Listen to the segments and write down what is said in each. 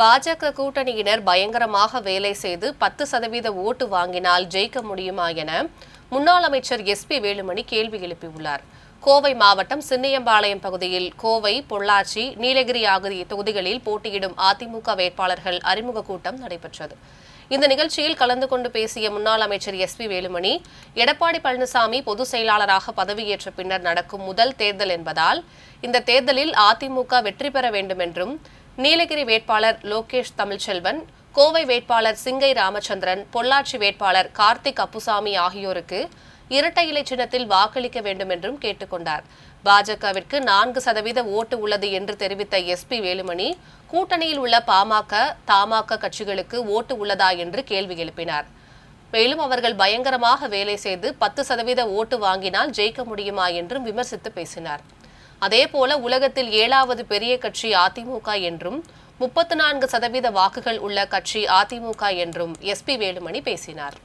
பாஜக கூட்டணியினர் பயங்கரமாக வேலை செய்து பத்து சதவீத ஓட்டு வாங்கினால் ஜெயிக்க முடியுமா என முன்னாள் அமைச்சர் எஸ் பி வேலுமணி கேள்வி எழுப்பியுள்ளார். கோவை மாவட்டம் சின்னியம்பாளையம் பகுதியில் கோவை பொள்ளாச்சி நீலகிரி ஆகிய தொகுதிகளில் போட்டியிடும் அதிமுக வேட்பாளர்கள் அறிமுக கூட்டம் நடைபெற்றது. இந்த நிகழ்ச்சியில் கலந்து கொண்டு பேசிய முன்னாள் அமைச்சர் எஸ் பி வேலுமணி எடப்பாடி பழனிசாமி பொதுச் செயலாளராக பதவியேற்ற பின்னர் நடக்கும் முதல் தேர்தல் என்பதால் இந்த தேர்தலில் அதிமுக வெற்றி பெற வேண்டும் என்றும் நீலகிரி வேட்பாளர் லோகேஷ் தமிழ்ச்செல்வன் கோவை வேட்பாளர் சிங்கை ராமச்சந்திரன் பொள்ளாச்சி வேட்பாளர் கார்த்திக் அப்புசாமி ஆகியோருக்கு இரட்டை இலை சின்னத்தில் வாக்களிக்க வேண்டும் என்றும் கேட்டுக்கொண்டார். பாஜகவிற்கு நான்கு சதவீத ஓட்டு உள்ளது என்று தெரிவித்த எஸ்பி வேலுமணி கூட்டணியில் உள்ள பாமக தமாக கட்சிகளுக்கு ஓட்டு உள்ளதா என்று கேள்வி எழுப்பினார். மேலும் அவர்கள் பயங்கரமாக வேலை செய்து பத்து சதவீத ஓட்டு வாங்கினால் ஜெயிக்க முடியுமா என்றும் விமர்சித்து பேசினார். அதேபோல உலகத்தில் ஏழாவது பெரிய கட்சி அதிமுக என்றும் முப்பத்து நான்கு சதவீத வாக்குகள் உள்ள கட்சி அதிமுக என்றும் எஸ்பி வேலுமணி பேசினார்.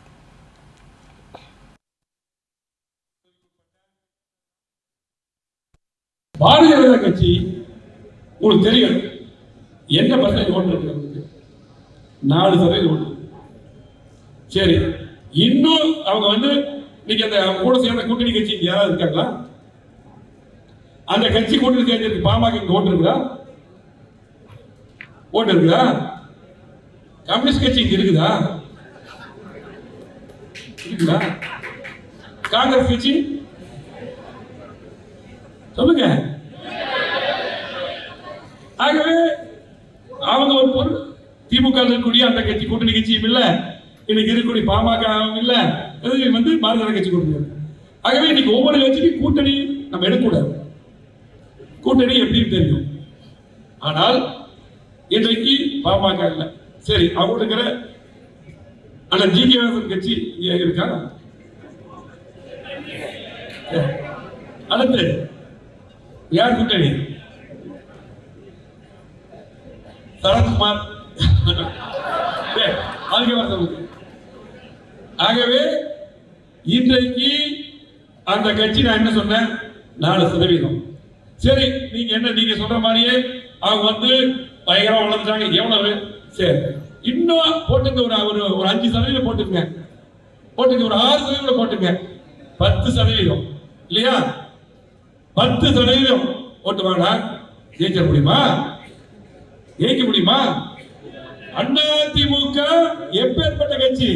பாரதிய ஜனதா கட்சி உங்களுக்கு தெரியும். என்ன பர்சன்டேஜ் ஓட்டு இருக்கு நாலு சதவீதம் ஓட்டு. சரி இன்னும் அவங்க வந்து இன்னைக்கு அந்த கூட சேர்ந்த கூட்டணி கட்சி இங்க யாராவது இருக்காங்களா? அந்த கட்சி கூட்டணி சேர்ந்திருக்கு பாமக இங்க ஓட்டு இருக்குதா? ஓட்டு இருக்குதா? கம்யூனிஸ்ட் கட்சி இங்க இருக்குதா? இருக்குதா? காங்கிரஸ் கட்சி? சொல்லுங்க. ஆகவே அவங்க ஒரு பொருள். திமுக இருக்கக்கூடிய அந்த கட்சி கூட்டணி கட்சியும் இல்ல. இன்னைக்கு இருக்கக்கூடிய பாமக இல்ல. வந்து பாரதிய ஜனதா கட்சி கூட்டணி. ஆகவே இன்னைக்கு ஒவ்வொரு கட்சிக்கும் கூட்டணி நம்ம எடுக்கக்கூடாது. கூட்டணி எப்படின்னு தெரியும். ஆனால் இன்றைக்கு பாமக இல்ல. சரி அவங்க இருக்கிற அந்த ஜி கே வாசன் கட்சி இருக்கா? அடுத்து யார் கூட்டணி? சரத்குமார். சரி, அதுக்கு வர சொல்லுங்க ஆகவே இன்றைக்கு அந்த கட்சி நான் என்ன சொன்னேன்? நாலு சதவீதம். சரி நீங்க என்ன நீங்க சொல்ற மாதிரியே அவங்க வந்து பயங்கரமா வளர்ந்துட்டாங்க. எவ்வளவு? சரி. இன்னும் போட்டுங்க ஒரு ஒரு ஒரு அஞ்சு சதவீதம் போட்டுங்க போட்டுங்க ஒரு ஆறு சதவீதம் போட்டுங்க. பத்து சதவீதம். இல்லையா? பத்து சதவீதம் ஓட்டு வாங்கடா ஜெயிக்க முடியுமா? ஜெயிக்க முடியுமா? அண்ணா திமுக எப்பேற்பட்ட கட்சி?